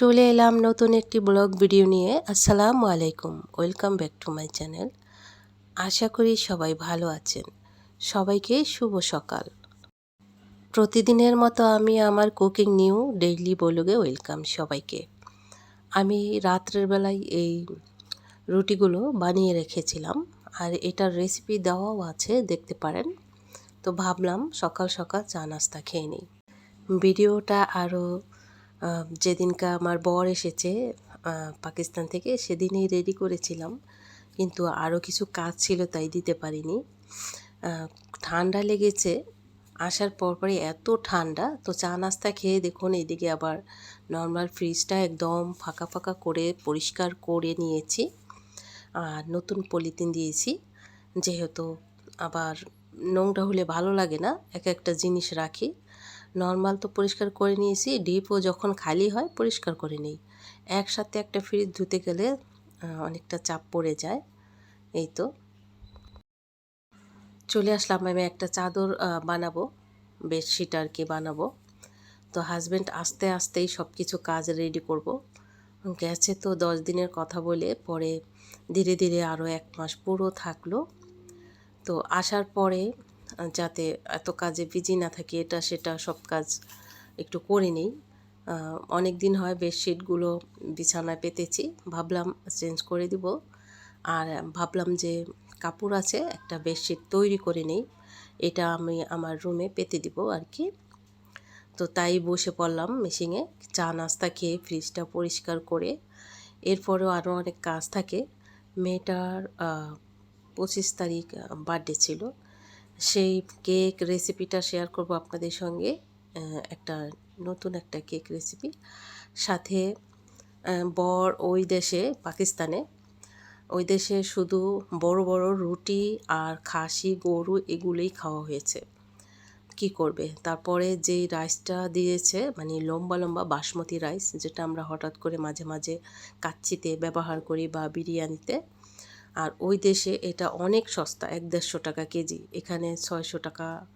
চলে এলাম নতুন একটি ব্লগ ভিডিও নিয়ে। আসসালামু আলাইকুম। Welcome back to my channel. আশা করি সবাই ভালো আছেন। সবাইকে শুভ সকাল। প্রতিদিনের মতো আমি আমার কুকিং নিউ ডেইলি ব্লগে ওয়েলকাম সবাইকে। আমি রাত্রের বেলায় এই রুটিগুলো বানিয়ে রেখেছিলাম। আর এটার রেসিপি দেওয়াও আছে, দেখতে পারেন। তো ভাবলাম সকাল সকাল চা নাস্তা খেয়ে নিই। ভিডিওটা আরও যেদিনকা আমার বর এসেছে পাকিস্তান থেকে, সেদিনই রেডি করেছিলাম। কিন্তু আরও কিছু কাজ ছিল, তাই দিতে পারিনি। ঠান্ডা লেগেছে। আসার পরপরই এত ঠান্ডা, তো চা নাস্তা খেয়ে দেখুন এদিকে আবার নর্মাল ফ্রিজটা একদম ফাঁকা ফাঁকা করে, পরিষ্কার করে নিয়েছি। আর নতুন পলিথিন দিয়েছি। যেহেতু আবার নোংরা হলে ভালো লাগে না, এক একটা জিনিস রাখি। নর্মাল তো পরিষ্কার করে নিয়েছি, ডিপও যখন খালি হয় পরিষ্কার করে নিই। একসাথে একটা ফ্রিজ ধুতে গেলে অনেকটা চাপ পড়ে যায়। এই তো। চলে আসলাম আমি একটা চাদর বানাবো, বেডশিট আর কি বানাবো। তো হাজব্যান্ড আস্তে আস্তেই সব কিছু কাজ রেডি করব। গেছে তো দশ দিনের কথা বলে, পরে ধীরে ধীরে আরও এক মাস পুরো থাকল। তো আসার পরে যাতে এত কাজে বিজি না থাকি, এটা সেটা সব কাজ একটু করে নিই। অনেক দিন হয় বেডশিটগুলো বিছানায় পেতেছি, ভাবলাম চেঞ্জ করে দিব। আর ভাবলাম যে কাপড় আছে, একটা বেডশিট তৈরি করে নেই, এটা আমি আমার রুমে পেতে দিব আর কি। তো তাই বসে পড়লাম মেশিনে চা নাস্তা খেয়ে ফ্রিজটা পরিষ্কার করে। এরপরেও আরও অনেক কাজ থাকে। মেয়েটার পঁচিশ তারিখ বার্থডে ছিল। সেই কেক রেসিপিটা শেয়ার করব আপনাদের সঙ্গে একটা নতুন একটা কেক রেসিপি সাথে বর ওই দেশে, পাকিস্তানে, ওই দেশে শুধু বড় বড় রুটি আর খাসি, গরু এগুলোই খাওয়া হয়েছে। কি করবে? তারপরে যেই রাইসটা দিয়েছে মানে লম্বা লম্বা বাসমতি রাইস যেটা আমরা হঠাৎ করে মাঝে মাঝে কাচ্চিতে ব্যবহার করি বা বিরিয়ানিতে আর ওই দেশে এটা অনেক সস্তা, এক দেড়শো টাকা কেজি। এখানে ছয়শো টাকা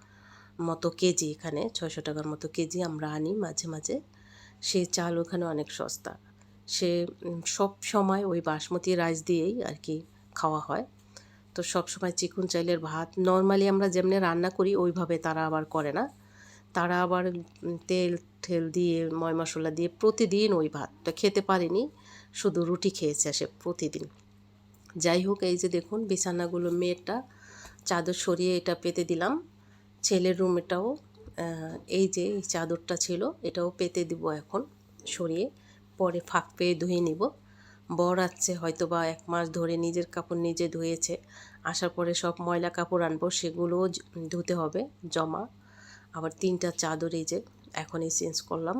মতো কেজি, এখানে ছয়শো টাকার মতো কেজি আমরা আনি মাঝে মাঝে। সে চাল ওখানে অনেক সস্তা। সে সব সময় ওই বাসমতি রাইস দিয়েই আর কি খাওয়া হয়। তো সব সময় চিকুন চাইলের ভাত, নর্মালি আমরা যেমনি রান্না করি ওইভাবে তারা আবার করে না। তারা আবার তেল ঠেল দিয়ে ময় মশলা দিয়ে প্রতিদিন ওই ভাতটা খেতে পারেনি। শুধু রুটি খেয়েছে সে প্রতিদিন। যাই হোক, এই যে দেখুন বিছানাগুলো মেয়েরটা চাদর সরিয়ে এটা পেতে দিলাম। ছেলের রুমেটাও এই যে চাদরটা ছিল, এটাও পেতে দিব এখন সরিয়ে। পরে ফাঁক পেয়ে ধুয়ে নিব। বর আছে হয়তো বা এক মাস ধরে নিজের কাপড় নিজে ধুয়েছে। আসার পরে সব ময়লা কাপড় আনব সেগুলোও ধুতে হবে, জমা। আবার তিনটা চাদর এই যে এখনই চেঞ্জ করলাম।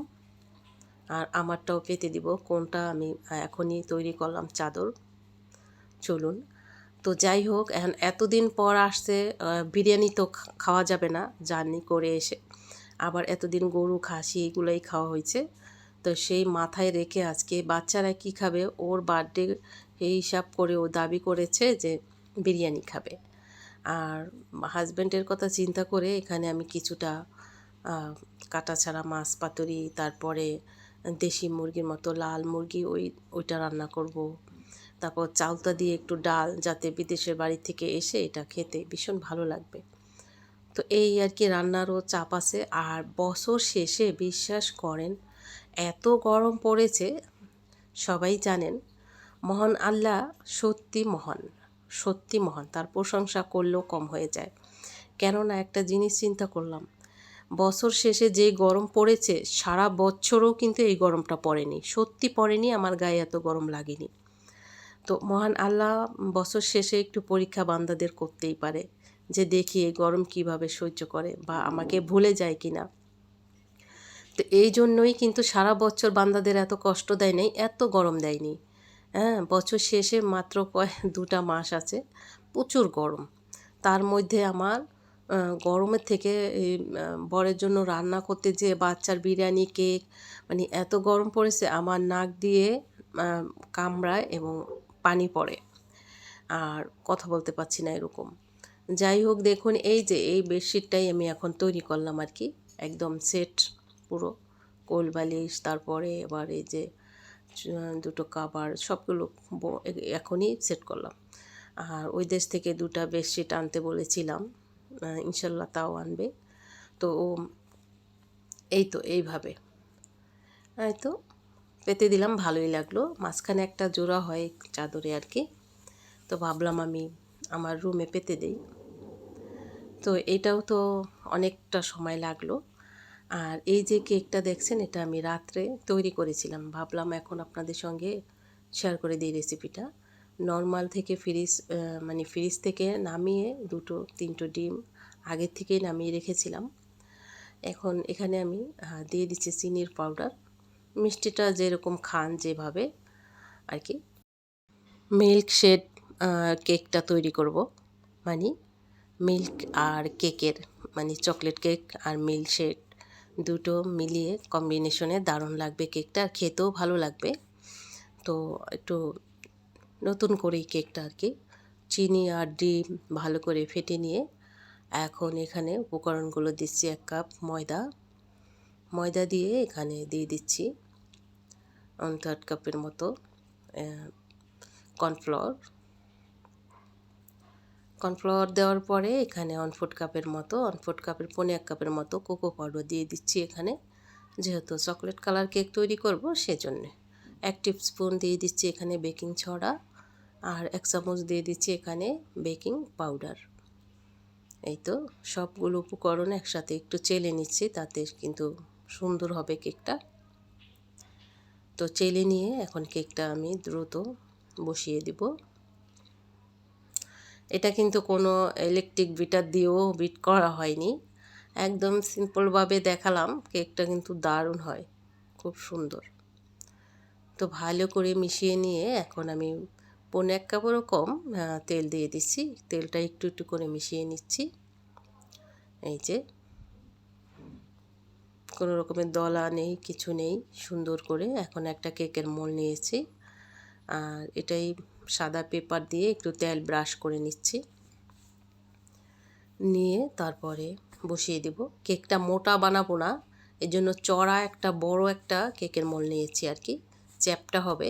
আর আমারটাও পেতে দিব, কোনটা আমি এখনই তৈরি করলাম চাদর। চলুন। তো যাই হোক, এখন এতদিন পর আসছে বিরিয়ানি তো খাওয়া যাবে না, জার্নি করে এসে। আবার এতদিন গরু, খাসি এগুলোই খাওয়া হয়েছে। তো সেই মাথায় রেখে আজকে বাচ্চারা কি খাবে, ওর বার্থডে এই হিসাব করে ও দাবি করেছে যে বিরিয়ানি খাবে। আর হাজব্যান্ডের কথা চিন্তা করে এখানে আমি কিছুটা কাটা ছাড়া মাছ পাতুরি, তারপরে দেশি মুরগির মতো লাল মুরগি, ওই, ওইটা রান্না করব। তারপর চালতা দিয়ে একটু ডাল যাতে বিদেশের বাড়ি থেকে এসে এটা খেতে ভীষণ ভালো লাগবে। তো এই আর কি রান্নারও চাপ আছে। আর বছর শেষে বিশ্বাস করেন, এত গরম পড়েছে, সবাই জানেন, মহান আল্লাহ সত্যি মহান সত্যি মহান। তার প্রশংসা করলেও কম হয়ে যায়। কেননা একটা জিনিস চিন্তা করলাম, বছর শেষে যে গরম পড়েছে, সারা বছরও কিন্তু এই গরমটা পড়েনি। সত্যি পড়েনি, আমার গায়ে এত গরম লাগেনি। তো মহান আল্লাহ বছর শেষে একটু পরীক্ষা বান্দাদের করতেই পারে যে দেখি এই গরম কীভাবে সহ্য করে বা আমাকে ভুলে যায় কি না তো এই জন্যই কিন্তু সারা বছর বান্দাদের এত কষ্ট দেয় নাই, এত গরম দেয়নি হ্যাঁ বছর শেষে মাত্র কয়, দুটা মাস আছে, প্রচুর গরম। তার মধ্যে আমার গরমের থেকে বরের জন্য রান্না করতে যে বাচ্চার বিরিয়ানি, কেক মানে এত গরম পড়েছে, আমার নাক দিয়ে কামড়ায় এবং পানি পড়ে। আর কথা বলতে পারছি না এরকম। যাই হোক, দেখুন, এই যে, এই বেডশিটটাই আমি এখন তৈরি করলাম আর কি। একদম সেট, পুরো। কোল বালিশ, তারপরে এবার এই যে দুটো কাবার, সবগুলো এখনই সেট করলাম। আর ওই দেশ থেকে দুটা বেডশিট আনতে বলেছিলাম। ইনশাল্লাহ তাও আনবে। তো, এই তো, এইভাবে। এই তো পেতে দিলাম, ভালোই লাগল। মাঝখানে একটা জোড়া হয় চাদরে আর কি। তো ভাবলাম আমি আমার রুমে পেতে দেই। তো এটাও তো অনেকটা সময় লাগল। আর এই যে কেকটা দেখছেন, এটা আমি রাত্রে তৈরি করেছিলাম। ভাবলাম এখন আপনাদের সঙ্গে শেয়ার করে দিই রেসিপিটা নর্মাল থেকে ফ্রিজ মানে ফ্রিজ থেকে নামিয়ে দুটো, তিনটো ডিম আগের থেকেই নামিয়ে রেখেছিলাম। এখন এখানে আমি দিয়ে দিচ্ছি চিনির পাউডার মিষ্টিটা যেরকম খান যেভাবে আর কি। মিল্ক শেড কেকটা তৈরি করব। মানে মিল্ক আর কেকের মানে চকলেট কেক আর মিল্ক শেড দুটো মিলিয়ে কম্বিনেশনে দারুণ লাগবে কেকটা। খেতেও ভালো লাগবে। তো একটু নতুন করে কেকটা আর কি। চিনি আর ডিম ভালো করে ফেটে নিয়ে এখন এখানে উপকরণগুলো দিচ্ছি এক কাপ ময়দা। ময়দা দিয়ে এখানে দিয়ে দিচ্ছি। ওয়ান থার্ড কাপের মতো কর্নফ্লাওয়ার কর্নফ্লাওয়ার দেওয়ার পরে এখানে ওয়ান ফুট কাপের মতো ওয়ান ফুট কাপের পনে এক কাপের মতো কোকো পাউডার দিয়ে দিচ্ছি এখানে। যেহেতু চকলেট কালার কেক তৈরি করব সেজন্যে। এক স্পুন দিয়ে দিচ্ছি এখানে বেকিং ছড়া, আর এক চামচ দিয়ে দিচ্ছি এখানে বেকিং পাউডার এই তো সবগুলো উপকরণ একসাথে একটু চেলে নিচ্ছি, তাতে কিন্তু সুন্দর হবে কেকটা তো চেলে নিয়ে এখন কেকটা আমি দ্রুত বসিয়ে দিব। এটা কিন্তু কোনো ইলেকট্রিক বিটার দিয়েও বিট করা হয়নি। একদম সিম্পলভাবে দেখালাম, কেকটা কিন্তু দারুণ হয়, খুব সুন্দর। তো ভালো করে মিশিয়ে নিয়ে এখন আমি পনেরো এক কাপড়ও কম তেল দিয়ে দিচ্ছি। তেলটা একটু একটু করে মিশিয়ে নিচ্ছি। এই যে কোনো রকমের দলা নেই, কিছু নেই। সুন্দর করে এখন একটা কেকের মোল নিয়েছি। আর এটাই সাদা পেপার দিয়ে একটু তেল ব্রাশ করে নিচ্ছি। নিয়ে তারপরে বসিয়ে দেব। কেকটা মোটা বানাবো না এর জন্য চড়া একটা, বড় একটা কেকের মোল নিয়েছি আর কি। চ্যাপটা হবে।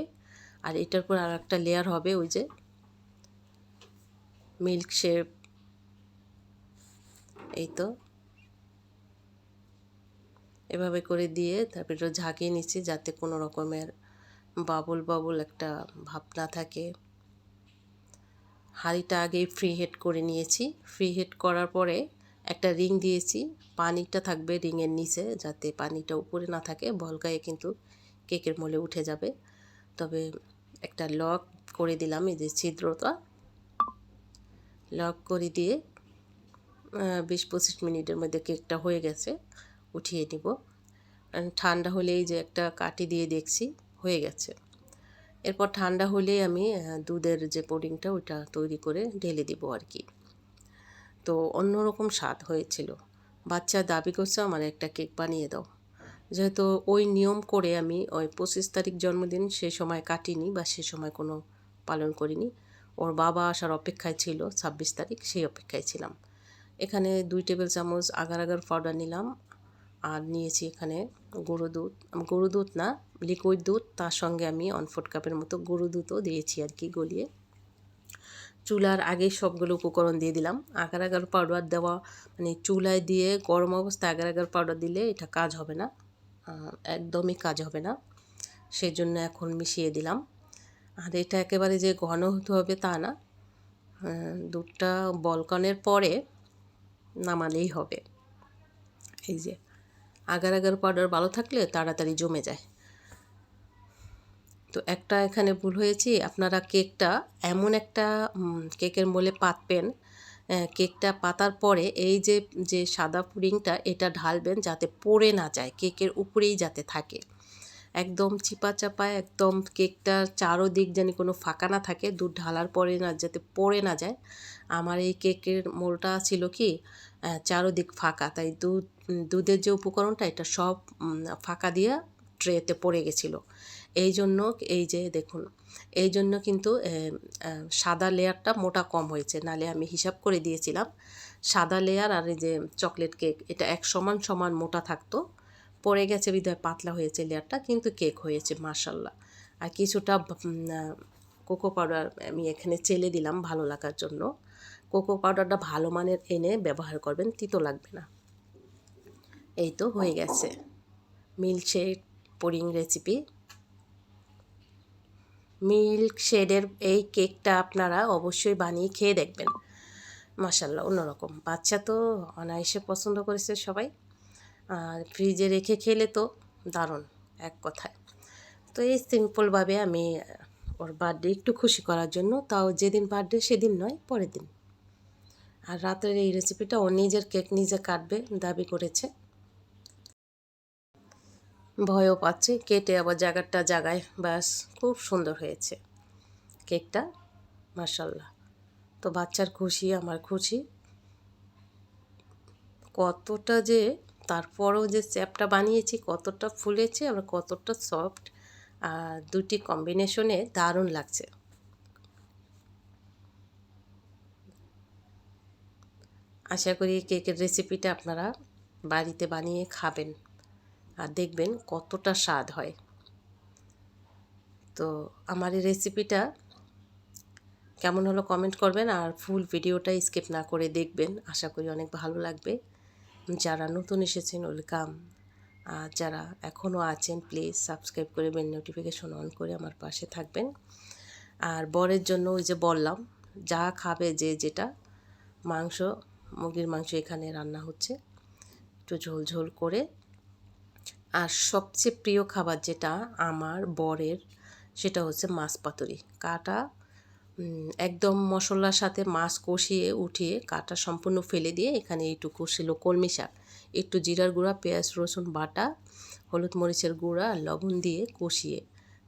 আর এটার পর আর একটা লেয়ার হবে, ওই যে মিল্ক শেপ এই তো। এভাবে করে দিয়ে তারপরে একটু ঝাঁকিয়ে নিচ্ছি যাতে কোনো রকমের বাবুল বাবুল একটা ভাব না থাকে। হাঁড়িটা আগেই ফ্রি হেড করে নিয়েছি। ফ্রি হেড করার পরে একটা রিং দিয়েছি। পানিটা থাকবে রিংয়ের নিচে যাতে পানিটা উপরে না থাকে। বলকায়ে কিন্তু কেকের মোলে উঠে যাবে। তবে একটা লক করে দিলাম এই যে ছিদ্রটা। লক করে দিয়ে বিশ পঁচিশ মিনিটের মধ্যে কেকটা হয়ে গেছে। উঠিয়ে নিব। ঠান্ডা হলেই যে একটা কাটি দিয়ে দেখছি, হয়ে গেছে। এরপর ঠান্ডা হলেই আমি দুধের যে পুডিংটা ওইটা তৈরি করে ঢেলে দিব আর কি। তো অন্যরকম স্বাদ হয়েছিল। বাচ্চা দাবি করছে, আমার একটা কেক বানিয়ে দাও। যেহেতু ওই নিয়ম করে আমি ওই পঁচিশ তারিখ জন্মদিন সে সময় কাটিনি বা সে সময় কোনো পালন করিনি। ওর বাবা আসার অপেক্ষায় ছিল, ছাব্বিশ তারিখ, সেই অপেক্ষায় ছিলাম। এখানে দুই টেবিল চামচ আগার আগার পাউডার নিলাম আর নিয়েছি এখানে গরু দুধ। গরু দুধ না, লিকুইড দুধ, তার সঙ্গে আমি ওয়ান ফোর্থ কাপের মতো গরু দুধও দিয়েছি আর কি গলিয়ে। চুলার আগে সবগুলো উপকরণ দিয়ে দিলাম। আগার আগার পাউডার দেওয়া মানে চুলায় দিয়ে গরম অবস্থায় আগার আগার পাউডার দিলে এটা কাজ হবে না। একদমই কাজ হবে না। সেই জন্য এখন মিশিয়ে দিলাম। আর এটা একেবারে যে ঘন হতে হবে তা না। দুধটা বলকানের পরে নামালেই হবে। এই যে আগার আগার পাউডার ভালো থাকলে তাড়াতাড়ি জমে যায়। তো একটা এখানে ভুল হয়েছে, আপনারা কেকটা এমন একটা কেকের মোলে পাতবেন কেকটা পাতার পরে এই যে যে সাদা পুডিংটা এটা ঢালবেন যাতে পড়ে না যায়, কেকের উপরেই যাতে থাকে। একদম চিপা চাপা একদম কেকটার চারোদিক যেন কোনো ফাঁকা না থাকে, দুধ ঢালার পরে না যাতে পড়ে না যায়। আমার এই কেকের মোলটা ছিল কি চারোদিক ফাঁকা। তাই দুধ দুধের যে উপকরণটা, এটা সব ফাঁকা দিয়ে ট্রেতে পড়ে গেছিল। এই জন্য, এই যে দেখুন, এই জন্য কিন্তু সাদা লেয়ারটা মোটা কম হয়েছে। নালে আমি হিসাব করে দিয়েছিলাম, সাদা লেয়ার আর এই যে চকলেট কেক, এটা এক সমান সমান মোটা থাকতো। পড়ে গেছে বিধায় পাতলা হয়েছে লেয়ারটা, কিন্তু কেক হয়েছে মার্শাল্লাহ আর কিছুটা কোকো পাউডার আমি এখানে চেলে দিলাম ভালো লাগার জন্য। কোকো পাউডারটা ভালো মানের এনে ব্যবহার করবেন, তিতো লাগবে না। এই তো হয়ে গেছে। মিল্কশেক, পুডিং রেসিপি মিল্ক শেডের এই কেকটা আপনারা অবশ্যই বানিয়ে খেয়ে দেখবেন। মাসাল্লাহ অন্যরকম। বাচ্চা তো অনায়াসে পছন্দ করেছে সবাই। আর ফ্রিজে রেখে খেলে তো দারুণ, এক কথায়। তো এই সিম্পলভাবে আমি ওর বার্থডে একটু খুশি করার জন্য, তাও যেদিন বার্থডে সেদিন নয়, পরের দিন। আর রাতের এই রেসিপিটা ও নিজের কেক নিজে কাটবে, দাবি করেছে। ভয়ও পাচ্ছে, কেটে আবার জায়গাটা জাগায়, ব্যাস, খুব সুন্দর হয়েছে কেকটা মার্শাল্লাহ তো বাচ্চার খুশি, আমার খুশি। কতটা যে তারপরেও যে চ্যাপটা বানিয়েছি, কতটা ফুলেছে, আবার কতটা সফট আর দুটি কম্বিনেশনে দারুণ লাগছে। আশা করি কেকের রেসিপিটা আপনারা বাড়িতে বানিয়ে খাবেন আর দেখবেন কতটা স্বাদ হয়। তো আমার এই রেসিপিটা কেমন হলো কমেন্ট করবেন আর ফুল ভিডিওটা স্কিপ না করে দেখবেন। আশা করি অনেক ভালো লাগবে। যারা নতুন এসেছেন ওয়েলকাম আর যারা এখনও আছেন প্লিজ সাবস্ক্রাইব করে বেল নোটিফিকেশন অন করে আমার পাশে থাকবেন। আর বরের জন্য ওই যে বললাম, যা খাবে যে যেটা, মাংস মুরগির মাংস এখানে রান্না হচ্ছে। একটু ঝোল ঝোল করে। আর সবচেয়ে প্রিয় খাবার যেটা আমার বরের, সেটা হচ্ছে মাছ পাতুরি। কাটা একদম মশলার সাথে মাছ কষিয়ে উঠিয়ে কাটা সম্পূর্ণ ফেলে দিয়ে এখানে এইটুকু ছিল কলমি শাক। একটু জিরার গুঁড়া, পেঁয়াজ, রসুন, বাটা, হলুদ মরিচের গুঁড়া আর লবণ দিয়ে কষিয়ে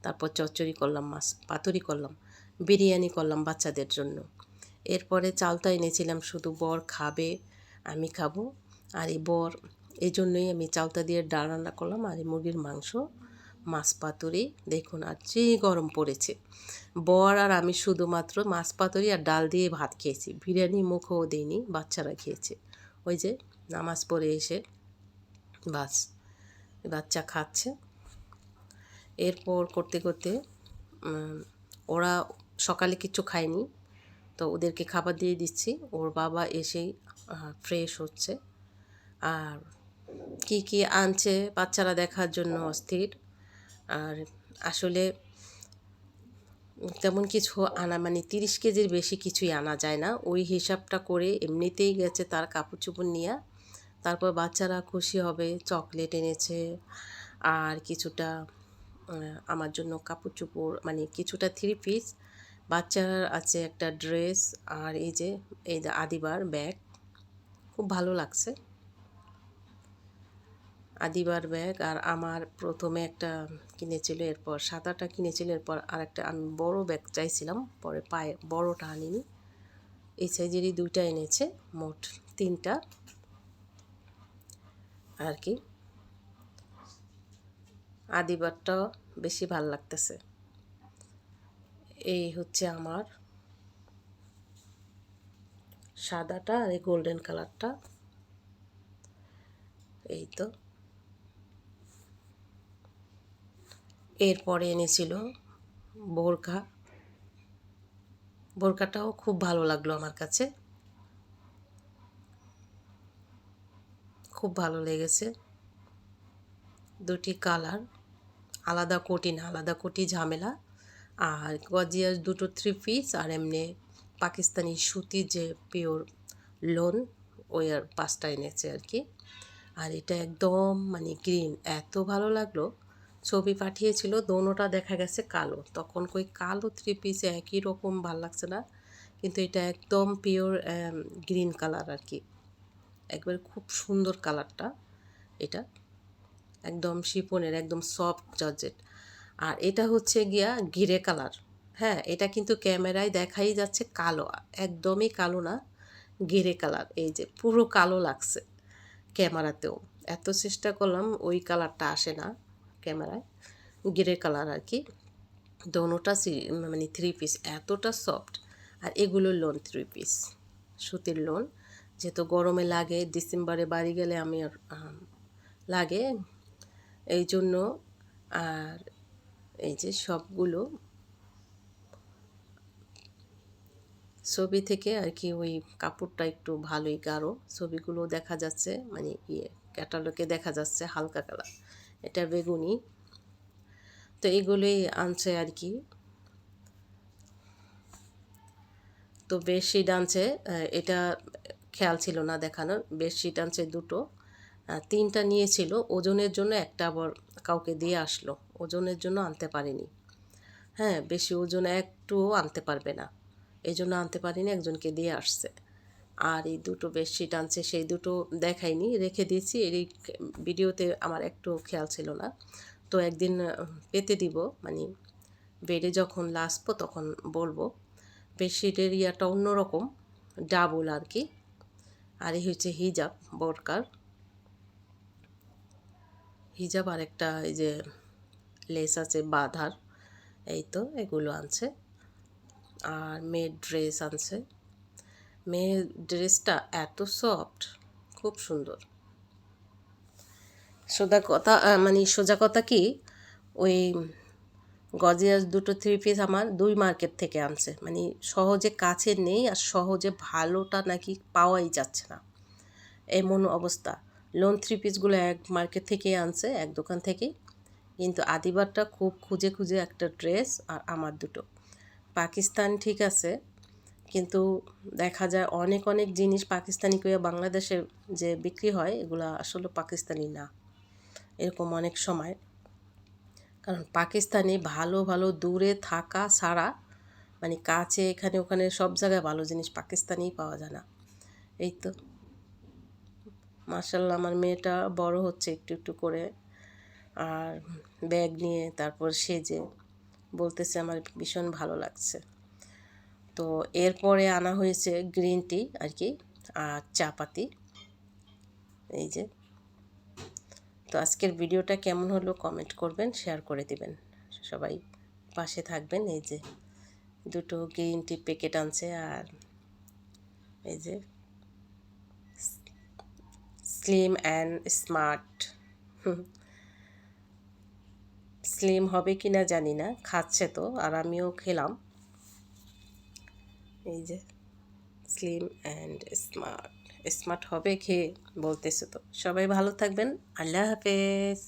তারপর চচ্চড়ি করলাম, মাছ পাতুরি করলাম, বিরিয়ানি করলাম বাচ্চাদের জন্য। এরপরে চালটা এনেছিলাম, শুধু বর খাবে, আমি খাব। আর এই বর, এই জন্যই আমি চালতা দিয়ে ডাল রান্না করলাম আর এই মুরগির মাংস, মাছ পাতুরি। দেখুন আর যে গরম পড়েছে। বর আর আমি শুধুমাত্র মাছ পাতুরি আর ডাল দিয়ে ভাত খেয়েছি। বিরিয়ানি মুখও দিইনি, বাচ্চারা খেয়েছে। ওই যে নামাজ পড়ে এসে বাস, বাচ্চা খাচ্ছে। এরপর করতে করতে ওরা সকালে কিছু খায়নি। তো ওদেরকে খাবার দিয়ে দিচ্ছি। ওর বাবা এসেই ফ্রেশ হচ্ছে। আর কি কি আনছে বাচ্চারা দেখার জন্য অস্থির। আর আসলে তেমন কিছু আনা মানে তিরিশ কেজির বেশি কিছুই আনা যায় না। ওই হিসাবটা করে এমনিতেই গেছে তার কাপড় চোপড় নিয়ে। তারপর বাচ্চারা খুশি হবে, চকলেট এনেছে। আর কিছুটা আমার জন্য কাপড় চোপড় মানে কিছুটা থ্রি পিস বাচ্চার আছে একটা ড্রেস আর এই যে এই যে আদিবার ব্যাগ। খুব ভালো লাগছে। আদিবার ব্যাগ আর আমার প্রথমে একটা কিনেছিল, এরপর সাদাটা কিনেছিল, এরপর আর একটা আমি বড় ব্যাগ চাইছিলাম, পরে পায়ে বড়টা আনিনি। এই সাইজেরই দুইটা এনেছে, মোট তিনটা। আর কি। আদিবারটা বেশি ভালো লাগতেছে। এই হচ্ছে আমার সাদাটা আর এই গোল্ডেন কালারটা এই তো। এরপরে এনেছিল বোরখা। বোরকাটাও খুব ভালো লাগল আমার কাছে। খুব ভালো লেগেছে। দুটি কালার আলাদা কোটি না, আলাদা কোটি ঝামেলা। আর গজিয়াস দুটো থ্রি পিস আর এমনি পাকিস্তানি সুতি যে পিওর লোন ওই আর পাঁচটা এনেছে আর কি। আর এটা একদম মানে গ্রিন এত ভালো লাগল। ছবি পাঠিয়েছিল, দোনোটা দেখা গেছে কালো। তখন কই কালো থ্রি পিস একই রকম ভালো লাগছে না। কিন্তু এটা একদম পিওর গ্রিন কালার আর কি। একবার খুব সুন্দর কালারটা এটা। একদম শিপনের একদম সফট জর্জেট আর এটা হচ্ছে গিয়া ঘিরে কালার। হ্যাঁ এটা কিন্তু ক্যামেরায় দেখাই যাচ্ছে কালো, একদমই কালো না, ঘিরে কালার। এই যে পুরো কালো লাগছে ক্যামেরাতেও। এত চেষ্টা করলাম ওই কালারটা আসে না ক্যামেরায় গ্রে কালার আর কি। দোনোটা মানে থ্রি পিস এতটা সফট আর এগুলো লোন থ্রি পিস সুতির লোন যেহেতু গরমে লাগে ডিসেম্বরে বাড়ি গেলে আমি লাগে। এই জন্য আর এই যে সবগুলো ছবি থেকে আর কি ওই কাপড়টা একটু ভালোই গাঢ়। ছবিগুলো দেখা যাচ্ছে মানে ইয়ে ক্যাটালগে দেখা যাচ্ছে হালকা কালার। এটা বেগুনি। তো এইগুলোই আনছে আর কি। তো বেডশিট আনছে এটা খেয়াল ছিল না দেখানোর। বেডশিট আনছে দুটো। তিনটা নিয়েছিল। ওজনের জন্য একটা আবার কাউকে দিয়ে আসলো। ওজনের জন্য আনতে পারিনি। হ্যাঁ বেশি ওজন একটুও আনতে পারবে না। এই জন্য আনতে পারিনি, একজনকে দিয়ে আসছে। আর এই দুটো বেডশিট আনছে, সেই দুটো দেখাইনি, রেখে দিয়েছি। এই ভিডিওতে আমার একটু খেয়াল ছিল না। তো একদিন পেতে দিব মানে বেডে যখন লাসবো তখন বলব। বেডশিটের ইয়াটা অন্যরকম, ডাবল আর কি। আর এই হচ্ছে হিজাব, বোরকার। হিজাব আর একটা এই যে লেস আছে, বাঁধার, এই তো এগুলো আনছে। আর মেয়ের ড্রেস আনছে। মেয়ের ড্রেসটা এত সফট খুব সুন্দর। সোজা কথা মানে সোজা কথা কি? ওই গজিয়াস দুটো থ্রি পিস আমার দুই মার্কেট থেকে আনছে। মানে সহজে কাছে নেই আর সহজে ভালোটা নাকি পাওয়াই যাচ্ছে না। এমন অবস্থা। লোন থ্রি পিসগুলো এক মার্কেট থেকে আনছে, এক দোকান থেকেই। কিন্তু আদিবারটা খুব খুঁজে খুঁজে একটা ড্রেস আর আমার দুটো। পাকিস্তান ঠিক আছে, কিন্তু দেখা যায় অনেক অনেক জিনিস পাকিস্তানি করে বাংলাদেশে যে বিক্রি হয়, এগুলো আসলে পাকিস্তানি না। এরকম অনেক সময়। কারণ পাকিস্তানি ভালো ভালো দূরে থাকা ছাড়া মানে কাছে, এখানে, ওখানে সব জায়গায় ভালো জিনিস পাকিস্তানিই পাওয়া যায় না। এই তো। মার্শাল্লাহ আমার মেয়েটা বড় হচ্ছে একটু একটু করে। আর ব্যাগ নিয়ে তারপর সেজে বলতেছে আমার ভীষণ ভালো লাগছে। তো এরপরে আনা হয়েছে গ্রিন টি আর কি, আর চা পাতি এই যে। তো আজকের ভিডিওটা কেমন হলো কমেন্ট করবেন, শেয়ার করে দিবেন। সবাই পাশে থাকবেন, এই যে। দুটো গ্রিন টি প্যাকেট আনছে আর এই যে। স্লিম অ্যান্ড স্মার্ট স্লিম হবে কি না জানি না, খাচ্ছে তো, আর আমিও খেলাম। এই যে স্লিম অ্যান্ড স্মার্ট স্মার্ট হবে খেয়ে, বলতেছে তো। সবাই ভালো থাকবেন, আল্লাহ হাফেজ।